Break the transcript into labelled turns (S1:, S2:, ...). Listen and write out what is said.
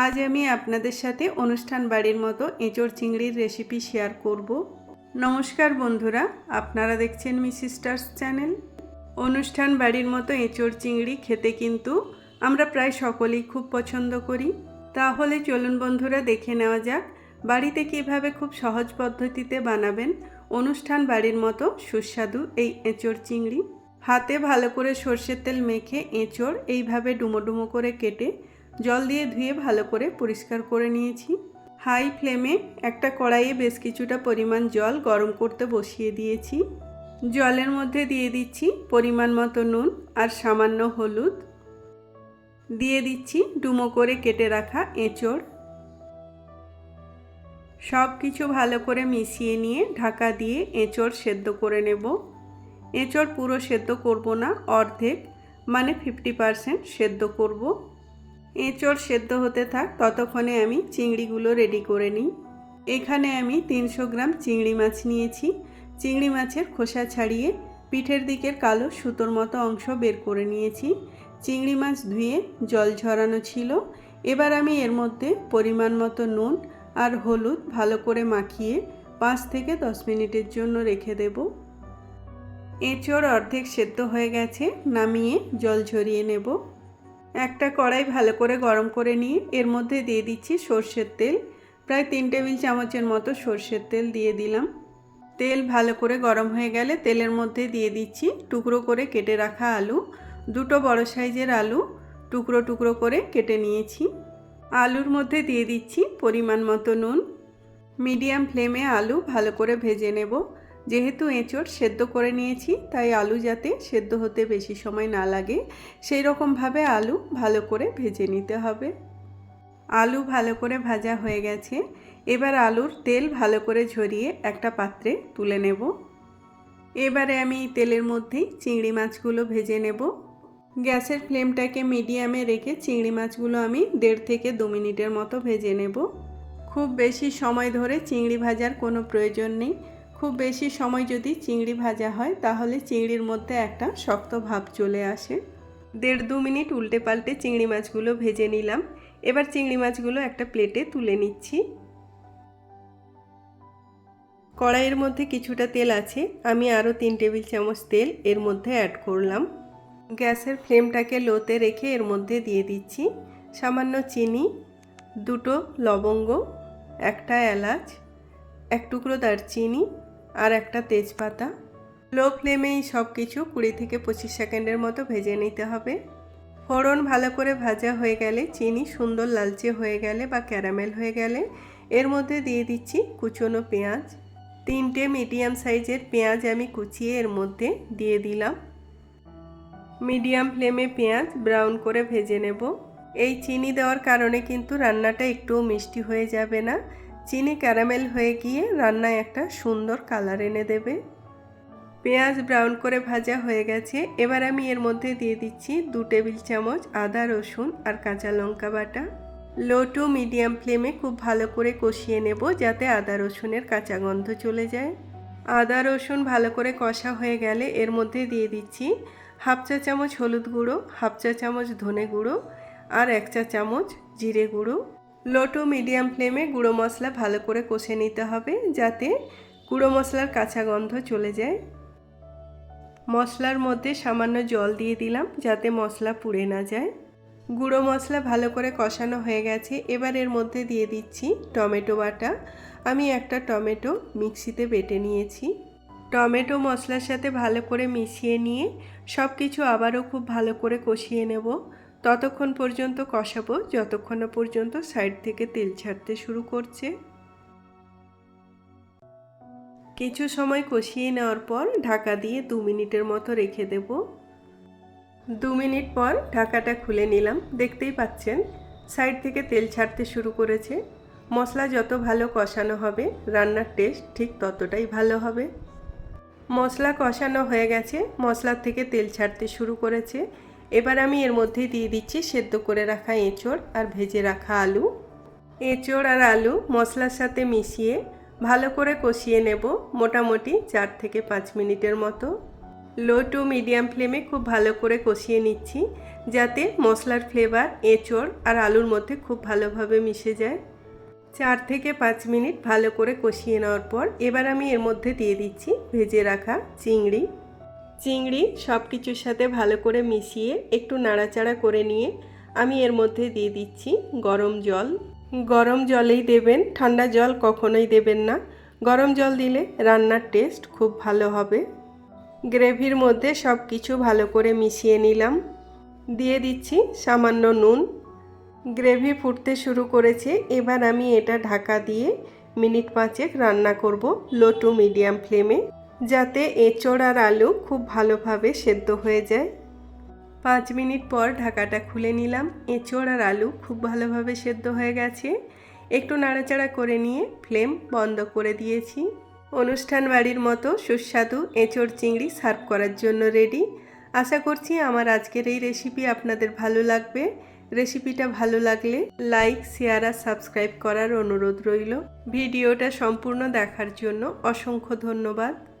S1: আজ আমি আপনাদের সাথে অনুষ্ঠান বাড়ির মতো এঁচড় চিংড়ির রেসিপি শেয়ার করব। নমস্কার বন্ধুরা, আপনারা দেখছেন মি সিস্টার্স চ্যানেল অনুষ্ঠান বাড়ির মতো এঁচড় চিংড়ি খেতে কিন্তু আমরা প্রায় সকলেই খুব পছন্দ করি। তাহলে চলুন বন্ধুরা, দেখে নেওয়া যাক বাড়িতে কীভাবে খুব সহজ পদ্ধতিতে বানাবেন অনুষ্ঠান বাড়ির মতো সুস্বাদু এই এঁচড় চিংড়ি। হাতে ভালো করে সর্ষের তেল মেখে এঁচড় এইভাবে ডুমো ডুমো করে কেটে জল দিয়ে ধুয়ে ভালো করে পরিষ্কার করে নিয়েছি। হাই ফ্লেমে একটা কড়াইয়ে বেশ কিছুটা পরিমাণ জল গরম করতে বসিয়ে দিয়েছি। জলের মধ্যে দিয়ে দিচ্ছি পরিমাণ মতো নুন আর সামান্য হলুদ। দিয়ে দিচ্ছি ডুমো করে কেটে রাখা এঁচড়। সব কিছু ভালো করে মিশিয়ে নিয়ে ঢাকা দিয়ে এঁচড় সেদ্ধ করে নেব। এঁচড় পুরো সেদ্ধ করব না, অর্ধেক মানে ফিফটি পারসেন্ট সেদ্ধ করব। এঁচড় সেদ্ধ হতে থাক, ততক্ষণে আমি চিংড়িগুলো রেডি করে নিই। এখানে আমি তিনশো গ্রাম চিংড়ি মাছ নিয়েছি। চিংড়ি মাছের খোসা ছাড়িয়ে পিঠের দিকের কালো সুতোর মতো অংশ বের করে নিয়েছি। চিংড়ি মাছ ধুয়ে জল ঝরানো ছিল। এবার আমি এর মধ্যে পরিমাণ মতো নুন আর হলুদ ভালো করে মাখিয়ে পাঁচ থেকে দশ মিনিটের জন্য রেখে দেব। এঁচড় অর্ধেক সেদ্ধ হয়ে গেছে, নামিয়ে জল ঝরিয়ে নেব। একটা কড়াই ভালো করে গরম করে নিয়ে এর মধ্যে দিয়ে দিচ্ছি সর্ষের তেল। প্রায় তিন টেবিল চামচের মতো সর্ষের তেল দিয়ে দিলাম। তেল ভালো করে গরম হয়ে গেলে তেলের মধ্যে দিয়ে দিচ্ছি টুকরো করে কেটে রাখা আলু। দুটো বড় সাইজের আলু টুকরো টুকরো করে কেটে নিয়েছি। আলুর মধ্যে দিয়ে দিচ্ছি পরিমাণ মতো নুন। মিডিয়াম ফ্লেমে আলু ভালো করে ভেজে নেব। যেহেতু এঁচড় সেদ্ধ করে নিয়েছি, তাই আলু যাতে সেদ্ধ হতে বেশি সময় না লাগে, সেই রকমভাবে আলু ভালো করে ভেজে নিতে হবে। আলু ভালো করে ভাজা হয়ে গেছে, এবার আলুর তেল ভালো করে ঝরিয়ে একটা পাত্রে তুলে নেব। এবারে আমি তেলের মধ্যেই চিংড়ি মাছগুলো ভেজে নেব। গ্যাসের ফ্লেমটাকে মিডিয়ামে রেখে চিংড়ি মাছগুলো আমি দেড় থেকে দু মিনিটের মতো ভেজে নেব। খুব বেশি সময় ধরে চিংড়ি ভাজার কোনো প্রয়োজন নেই। খুব বেশি সময় যদি চিংড়ি ভাজা হয়, তাহলে চিংড়ির মধ্যে একটা শক্ত ভাব চলে আসে। দেড় দু মিনিট উল্টে পাল্টে চিংড়ি মাছগুলো ভেজে নিলাম। এবার চিংড়ি মাছগুলো একটা প্লেটে তুলে নিচ্ছি। কড়াইয়ের মধ্যে কিছুটা তেল আছে, আমি আরও তিন টেবিল চামচ তেল এর মধ্যে অ্যাড করলাম। গ্যাসের ফ্লেমটাকে লোতে রেখে এর মধ্যে দিয়ে দিচ্ছি সামান্য চিনি, দুটো লবঙ্গ, একটা এলাচ, এক টুকরো দারচিনি আর একটা তেজপাতা। লো ফ্লেমেই সব কিছু কুড়ি থেকে পঁচিশ সেকেন্ডের মতো ভেজে নিতে হবে। ফোড়ন ভালো করে ভাজা হয়ে গেলে, চিনি সুন্দর লালচে হয়ে গেলে বা ক্যারামেল হয়ে গেলে, এর মধ্যে দিয়ে দিচ্ছি কুচনো পেঁয়াজ। তিনটে মিডিয়াম সাইজের পেঁয়াজ আমি কুচিয়ে এর মধ্যে দিয়ে দিলাম। মিডিয়াম ফ্লেমে পেঁয়াজ ব্রাউন করে ভেজে নেব। এই চিনি দেওয়ার কারণে কিন্তু রান্নাটা একটুও মিষ্টি হয়ে যাবে না। চিনি ক্যারামেল হয়ে গিয়ে রান্নায় একটা সুন্দর কালার এনে দেবে। পেঁয়াজ ব্রাউন করে ভাজা হয়ে গেছে। এবার আমি এর মধ্যে দিয়ে দিচ্ছি দু টেবিল চামচ আদা, রসুন আর কাঁচা লঙ্কা বাটা। লো টু মিডিয়াম ফ্লেমে খুব ভালো করে কষিয়ে নেব যাতে আদা, রসুনের কাঁচা গন্ধ চলে যায়। আদা, রসুন ভালো করে কষা হয়ে গেলে এর মধ্যে দিয়ে দিচ্ছি হাফ চা চামচ হলুদ গুঁড়ো, হাফ চা চামচ ধনে গুঁড়ো আর এক চা চামচ জিরে গুঁড়ো। লো টু মিডিয়াম ফ্লেমে গুঁড়ো মশলা ভালো করে কষে নিতে হবে যাতে গুঁড়ো মশলার কাঁচা গন্ধ চলে যায়। মশলার মধ্যে সামান্য জল দিয়ে দিলাম যাতে মশলা পুড়ে না যায়। গুঁড়ো মশলা ভালো করে কষানো হয়ে গেছে। এবার এর মধ্যে দিয়ে দিচ্ছি টমেটো বাটা। আমি একটা টমেটো মিক্সিতে বেটে নিয়েছি। টমেটো মশলার সাথে ভালো করে মিশিয়ে নিয়ে সব কিছু আবারও খুব ভালো করে কষিয়ে নেব। ততক্ষণ পর্যন্ত কষাবো, যতক্ষণ না পর্যন্ত সাইড থেকে তেল ছাড়তে শুরু করছে। কিছু সময় কষিয়ে নেওয়ার পর ঢাকা দিয়ে দু মিনিটের মতো রেখে দেব। দু মিনিট পর ঢাকাটা খুলে নিলাম, দেখতেই পাচ্ছেন, সাইড থেকে তেল ছাড়তে শুরু করেছে। মশলা যত ভালো কষানো হবে, রান্নার টেস্ট ঠিক ততটাই ভালো হবে। মশলা কষানো হয়ে গেছে মশলার থেকে তেল ছাড়তে শুরু করেছে। এবার আমি এর মধ্যে দিয়ে দিচ্ছি সেদ্ধ করে রাখা এঁচড় আর ভেজে রাখা আলু। এঁচড় আর আলু মশলার সাথে মিশিয়ে ভালো করে কষিয়ে নেব মোটামুটি চার থেকে পাঁচ মিনিটের মতো। লো টু মিডিয়াম ফ্লেমে খুব ভালো করে কষিয়ে নিচ্ছি যাতে মশলার ফ্লেভার এঁচড় আর আলুর মধ্যে খুব ভালোভাবে মিশে যায়। চার থেকে পাঁচ মিনিট ভালো করে কষিয়ে নেওয়ার পর এবার আমি এর মধ্যে দিয়ে দিচ্ছি ভেজে রাখা চিংড়ি। চিংড়ি সব কিছুর সাথে ভালো করে মিশিয়ে একটু নাড়াচাড়া করে নিয়ে আমি এর মধ্যে দিয়ে দিচ্ছি গরম জল। গরম জলেই দেবেন, ঠান্ডা জল কখনোই দেবেন না। গরম জল দিলে রান্নার টেস্ট খুব ভালো হবে। গ্রেভির মধ্যে সব কিছু ভালো করে মিশিয়ে নিলাম। দিয়ে দিচ্ছি সামান্য নুন। গ্রেভি ফুটতে শুরু করেছে, এবার আমি এটা ঢাকা দিয়ে মিনিট পাঁচেক রান্না করব লো টু মিডিয়াম ফ্লেমে। যাতে এঁচড় আর আলু খুব ভালোভাবে সেদ্ধ হয়ে যায়। পাঁচ মিনিট পর ঢাকাটা খুলে নিলাম। এঁচড় আর আলু খুব ভালোভাবে সেদ্ধ হয়ে গেছে। একটু নাড়াচাড়া করে নিয়ে ফ্লেম বন্ধ করে দিয়েছি। অনুষ্ঠান বাড়ির মতো সুস্বাদু এঁচড় চিংড়ি সার্ভ করার জন্য রেডি। আশা করছি আমার আজকের এই রেসিপি আপনাদের ভালো লাগবে। রেসিপিটা ভালো লাগলে লাইক, শেয়ার আর সাবস্ক্রাইব করার অনুরোধ রইল। ভিডিওটা সম্পূর্ণ দেখার জন্য অসংখ্য ধন্যবাদ।